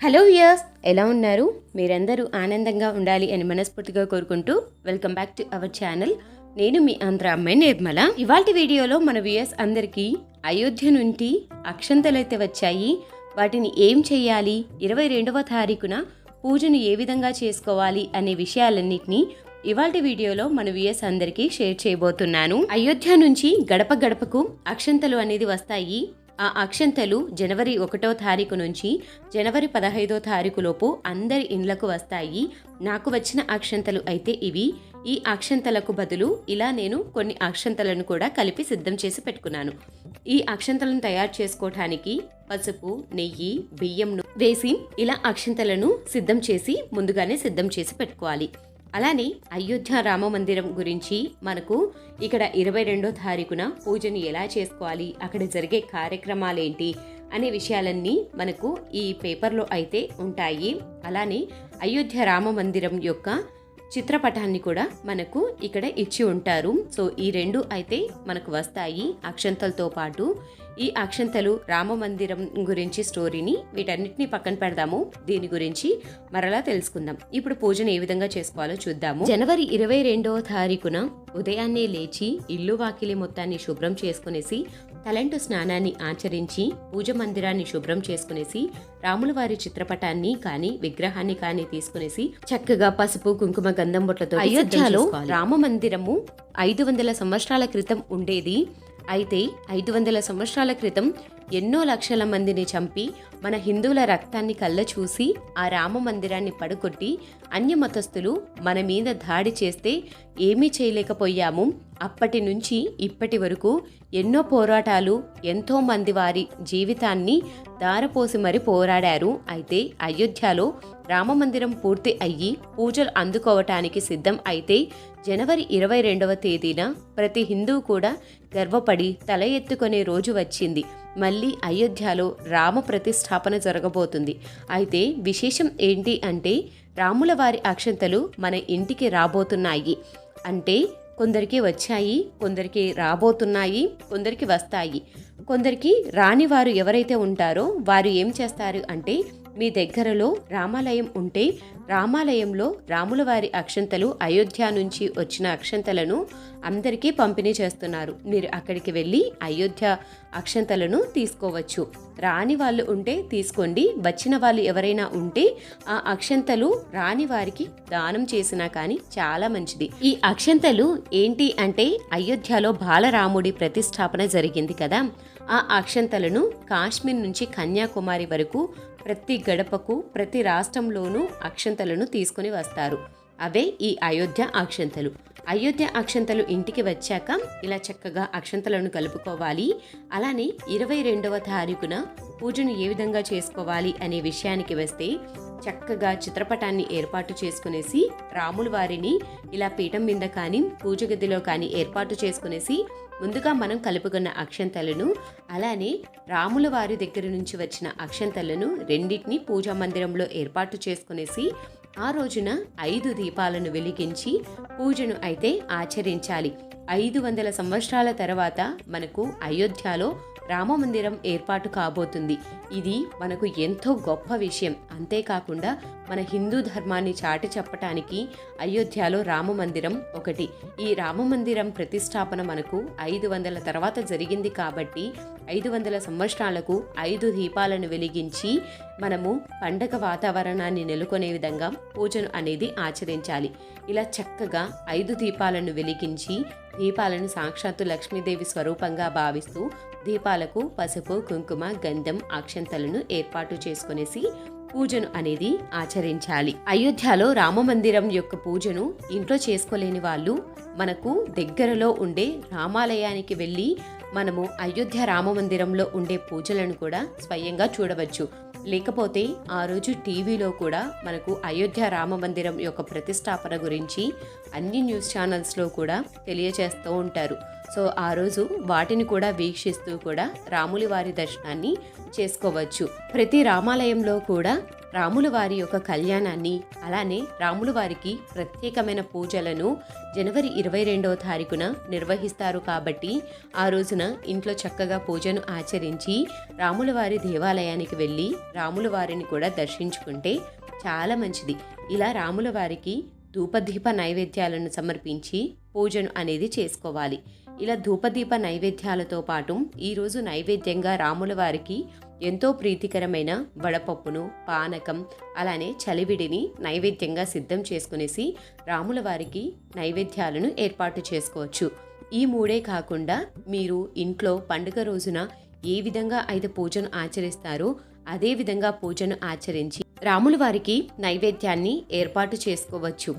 Hello viewers ఎలా ఉన్నారు? మీరందరూ ఆనందంగా ఉండాలి అని మనస్ఫూర్తిగా కోరుకుంటూ welcome back to our channel. నేను మీ ఆంధ్ర అమ్మాయి నిర్మల. ఇవాళ వీడియోలో మన వియర్స్ అందరికీ అయోధ్య నుండి అక్షంతలైతే వచ్చాయి. వాటిని ఏం చేయాలి ఇరవై రెండవ తారీఖున పూజను ఏ విధంగా చేసుకోవాలి అనే విషయాలన్నింటినీ ఇవాళ వీడియోలో మన వియర్స్ అందరికీ షేర్ చేయబోతున్నాను. అయోధ్య నుంచి గడప గడపకు అక్షంతలు అనేది వస్తాయి. ఆ అక్షంతలు జనవరి ఒకటో తారీఖు నుంచి జనవరి పదహైదో తారీఖులోపు అందరి ఇండ్లకు వస్తాయి. నాకు వచ్చిన అక్షంతలు అయితే ఇవి. ఈ అక్షంతలకు బదులు ఇలా నేను కొన్ని అక్షంతలను కూడా కలిపి సిద్ధం చేసి పెట్టుకున్నాను. ఈ అక్షంతలను తయారు చేసుకోవటానికి పసుపు నెయ్యి బియ్యంను వేసి ఇలా అక్షంతలను సిద్ధం చేసి ముందుగానే సిద్ధం చేసి పెట్టుకోవాలి. అలానే అయోధ్య రామ మందిరం గురించి మనకు ఇక్కడ ఇరవై రెండో తారీఖున పూజను ఎలా చేసుకోవాలి అక్కడ జరిగే కార్యక్రమాలేంటి అనే విషయాలన్నీ మనకు ఈ పేపర్లో అయితే ఉంటాయి. అలానే అయోధ్య రామ మందిరం యొక్క చిత్రపటాన్ని కూడా మనకు ఇక్కడ ఇచ్చి ఉంటారు. సో ఈ రెండు అయితే మనకు వస్తాయి. అక్షంతలతో పాటు ఈ అక్షంతలు రామ మందిరం గురించి స్టోరీని వీటన్నిటిని పక్కన పెడదాము. దీని గురించి మరలా తెలుసుకుందాం. ఇప్పుడు పూజను ఏ విధంగా చేసుకోవాలో చూద్దాము. జనవరి ఇరవై రెండవ తారీఖున ఉదయాన్నే లేచి ఇల్లు వాకిలి మొత్తాన్ని శుభ్రం చేసుకునేసి తలంటు స్నానాన్ని ఆచరించి పూజ మందిరాన్ని శుభ్రం చేసుకునేసి రాముల వారి చిత్రపటాన్ని కానీ విగ్రహాన్ని కానీ తీసుకునేసి చక్కగా పసుపు కుంకుమ గంధం బొట్లతో అయోధ్యలో రామ మందిరము ఐదు వందల సంవత్సరాల క్రితం ఉండేది. అయితే ఐదు వందల సంవత్సరాల క్రితం ఎన్నో లక్షల మందిని చంపి మన హిందువుల రక్తాన్ని కళ్ళ చూసి ఆ రామ మందిరాన్ని పడుకొట్టి అన్యమతస్థులు మన మీద దాడి చేస్తే ఏమీ చేయలేకపోయాము. అప్పటి నుంచి ఇప్పటి వరకు ఎన్నో పోరాటాలు ఎంతో మంది వారి జీవితాన్ని దారపోసి మరి పోరాడారు. అయితే అయోధ్యలో రామమందిరం పూర్తి అయ్యి పూజలు అందుకోవటానికి సిద్ధం అయితే జనవరి ఇరవై రెండవ తేదీన ప్రతి హిందూ కూడా గర్వపడి తల ఎత్తుకునే రోజు వచ్చింది. మళ్ళీ అయోధ్యలో రామ ప్రతిష్టాపన జరగబోతుంది. అయితే విశేషం ఏంటి అంటే రాముల వారి అక్షంతలు మన ఇంటికి రాబోతున్నాయి. అంటే కొందరికి వచ్చాయి కొందరికి రాబోతున్నాయి కొందరికి వస్తాయి. కొందరికి రాని వారు ఎవరైతే ఉంటారో వారు ఏం చేస్తారు అంటే మీ దగ్గరలో రామాలయం ఉంటే రామాలయంలో రాముల వారి అక్షంతలు అయోధ్య నుంచి వచ్చిన అక్షంతలను అందరికీ పంపిణీ చేస్తున్నారు. మీరు అక్కడికి వెళ్ళి అయోధ్య అక్షంతలను తీసుకోవచ్చు. రాని వాళ్ళు ఉంటే తీసుకోండి. వచ్చిన వాళ్ళు ఎవరైనా ఉంటే ఆ అక్షంతలు రాని వారికి దానం చేసినా కానీ చాలా మంచిది. ఈ అక్షంతలు ఏంటి అంటే అయోధ్యలో బాలరాముడి ప్రతిష్టాపన జరిగింది కదా. ఆ అక్షంతలను కాశ్మీర్ నుంచి కన్యాకుమారి వరకు ప్రతి గడపకు ప్రతి రాష్ట్రంలోనూ అక్షంతలను తీసుకుని వస్తారు. అవే ఈ అయోధ్య అక్షంతలు. అయోధ్య అక్షంతలు ఇంటికి వచ్చాక ఇలా చక్కగా అక్షంతలను కలుపుకోవాలి. అలానే ఇరవై రెండవ తారీఖున పూజను ఏ విధంగా చేసుకోవాలి అనే విషయానికి వస్తే చక్కగా చిత్రపటాన్ని ఏర్పాటు చేసుకునేసి రాముల వారిని ఇలా పీఠం మీద కానీ పూజ గదిలో కానీ ఏర్పాటు చేసుకునేసి ముందుగా మనం కలుపుకున్న అక్షంతలను అలానే రాముల వారి దగ్గర నుంచి వచ్చిన అక్షంతలను రెండింటిని పూజా మందిరంలో ఏర్పాటు చేసుకునేసి ఆ రోజున ఐదు దీపాలను వెలిగించి పూజను అయితే ఆచరించాలి. ఐదు వందల సంవత్సరాల తర్వాత మనకు అయోధ్యలో రామ మందిరం ఏర్పాటు కాబోతుంది. ఇది మనకు ఎంతో గొప్ప విషయం. అంతేకాకుండా మన హిందూ ధర్మాన్ని చాటి చెప్పటానికి అయోధ్యలో రామ మందిరం ఒకటి. ఈ రామ మందిరం ప్రతిష్టాపన మనకు ఐదు వందల తర్వాత జరిగింది కాబట్టి ఐదు వందల సంవత్సరాలకు ఐదు దీపాలను వెలిగించి మనము పండగ వాతావరణాన్ని నెలకొనే విధంగా పూజను అనేది ఆచరించాలి. ఇలా చక్కగా ఐదు దీపాలను వెలిగించి దీపాలను సాక్షాత్తు లక్ష్మీదేవి స్వరూపంగా భావిస్తూ దీపాలకు పసుపు కుంకుమ గంధం అక్షంతలను ఏర్పాటు చేసుకునేసి పూజను అనేది ఆచరించాలి. అయోధ్యలో రామ మందిరం యొక్క పూజను ఇంట్లో చేసుకోలేని వాళ్ళు మనకు దగ్గరలో ఉండే రామాలయానికి వెళ్ళి మనము అయోధ్య రామ మందిరంలో ఉండే పూజలను కూడా స్వయంగా చూడవచ్చు. లేకపోతే ఆ రోజు టీవీలో కూడా మనకు అయోధ్య రామ మందిరం యొక్క ప్రతిష్టాపన గురించి అన్ని న్యూస్ ఛానల్స్లో కూడా తెలియజేస్తూ ఉంటారు. సో ఆ రోజు వాటిని కూడా వీక్షిస్తూ కూడా రాములి వారి దర్శనాన్ని చేసుకోవచ్చు. ప్రతి రామాలయంలో కూడా రాముల వారి యొక్క కళ్యాణాన్ని అలానే రాముల వారికి ప్రత్యేకమైన పూజలను జనవరి ఇరవై రెండవ తారీఖున నిర్వహిస్తారు కాబట్టి ఆ రోజున ఇంట్లో చక్కగా పూజను ఆచరించి రాముల వారి దేవాలయానికి వెళ్ళి రాముల వారిని కూడా దర్శించుకుంటే చాలా మంచిది. ఇలా రాముల వారికి ధూపదీప నైవేద్యాలను సమర్పించి పూజను అనేది చేసుకోవాలి. ఇలా ధూపదీప నైవేద్యాలతో పాటు ఈరోజు నైవేద్యంగా రాముల వారికి ఎంతో ప్రీతికరమైన వడపప్పును పానకం అలానే చలివిడిని నైవేద్యంగా సిద్ధం చేసుకునేసి రాముల వారికి నైవేద్యాలను ఏర్పాటు చేసుకోవచ్చు. ఈ మూడే కాకుండా మీరు ఇంట్లో పండుగ రోజున ఏ విధంగా అయితే పూజను ఆచరిస్తారో అదే విధంగా పూజను ఆచరించి రాముల వారికి నైవేద్యాన్ని ఏర్పాటు చేసుకోవచ్చు.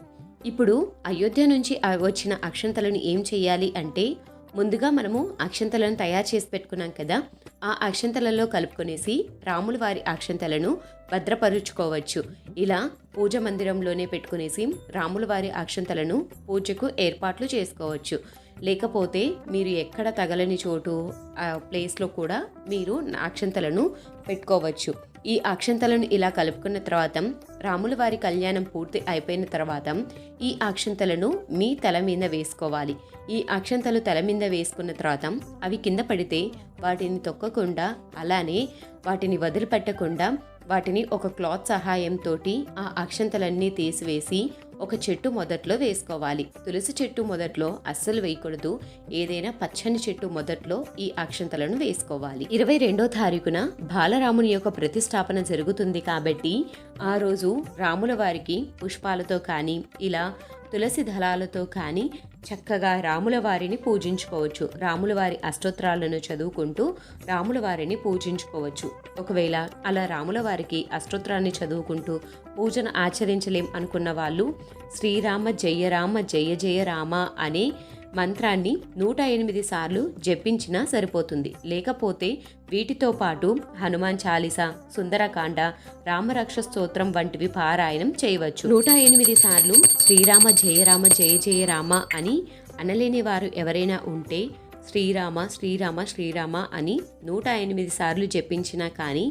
ఇప్పుడు అయోధ్య నుంచి వచ్చిన అక్షంతలను ఏం చేయాలి అంటే ముందుగా మనము అక్షంతలను తయారు చేసి పెట్టుకున్నాం కదా ఆ అక్షంతలలో కలుపుకొనేసి రాముల వారి అక్షంతలను భద్రపరుచుకోవచ్చు. ఇలా పూజ మందిరంలోనే పెట్టుకునేసి రాముల వారి అక్షంతలను పూజకు ఏర్పాట్లు చేసుకోవచ్చు. లేకపోతే మీరు ఎక్కడ తగలని చోటు ఆ ప్లేస్లో కూడా మీరు అక్షంతలను పెట్టుకోవచ్చు. ఈ అక్షంతలను ఇలా కలుపుకున్న తర్వాత రాముల వారి కళ్యాణం పూర్తి అయిపోయిన తర్వాత ఈ అక్షంతలను మీ తల మీద వేసుకోవాలి. ఈ అక్షంతలు తల మీద వేసుకున్న తర్వాత అవి కింద పడితే వాటిని తొక్కకుండా అలానే వాటిని వదిలిపెట్టకుండా వాటిని ఒక క్లాత్ సహాయంతో ఆ అక్షంతలన్నీ తీసివేసి ఒక చెట్టు మొదట్లో వేసుకోవాలి. తులసి చెట్టు మొదట్లో అస్సలు వేయకూడదు. ఏదైనా పచ్చని చెట్టు మొదట్లో ఈ అక్షంతలను వేసుకోవాలి. ఇరవై రెండో తారీఖున బాలరాముని యొక్క ప్రతిష్టాపన జరుగుతుంది కాబట్టి ఆ రోజు రాముల వారికి పుష్పాలతో కానీ ఇలా తులసి దళాలతో కానీ చక్కగా రాముల వారిని పూజించుకోవచ్చు. రాముల వారి అష్టోత్తరాలను చదువుకుంటూ రాముల వారిని పూజించుకోవచ్చు. ఒకవేళ అలా రాముల వారికి అష్టోత్తరాన్ని చదువుకుంటూ పూజను ఆచరించలేం అనుకున్న వాళ్ళు శ్రీరామ జయ రామ జయ జయ రామ అనే మంత్రాన్ని నూట ఎనిమిది సార్లు జపించినా సరిపోతుంది. లేకపోతే వీటితో పాటు హనుమాన్ చాలీస సుందరకాండ రామరక్ష స్తోత్రం వంటివి పారాయణం చేయవచ్చు. నూట ఎనిమిది సార్లు శ్రీరామ జయ రామ జయ జయ రామ అని అనలేని వారు ఎవరైనా ఉంటే శ్రీరామ శ్రీరామ శ్రీరామ అని నూట ఎనిమిది సార్లు జపించినా కానీ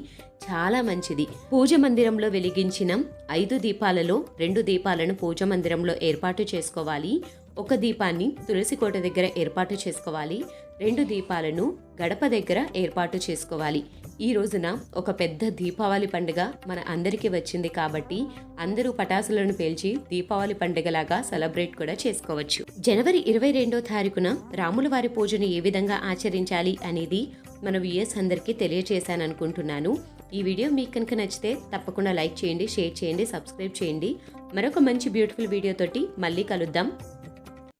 చాలా మంచిది. పూజ మందిరంలో వెలిగించిన ఐదు దీపాలలో రెండు దీపాలను పూజ మందిరంలో ఏర్పాటు చేసుకోవాలి. ఒక దీపాన్ని తులసి కోట దగ్గర ఏర్పాటు చేసుకోవాలి. రెండు దీపాలను గడప దగ్గర ఏర్పాటు చేసుకోవాలి. ఈ రోజున ఒక పెద్ద దీపావళి పండుగ మన అందరికీ వచ్చింది కాబట్టి అందరూ పటాసులను పేల్చి దీపావళి పండుగలాగా సెలబ్రేట్ కూడా చేసుకోవచ్చు. జనవరి ఇరవై రెండో తారీఖున రాముల వారి పూజను ఏ విధంగా ఆచరించాలి అనేది మన వ్యూయర్స్ అందరికీ తెలియజేశాను అనుకుంటున్నాను ఈ వీడియో మీకు కనుక నచ్చితే తప్పకుండా లైక్ చేయండి షేర్ చేయండి సబ్స్క్రైబ్ చేయండి. మరొక మంచి బ్యూటిఫుల్ వీడియోతోటి మళ్ళీ కలుద్దాం.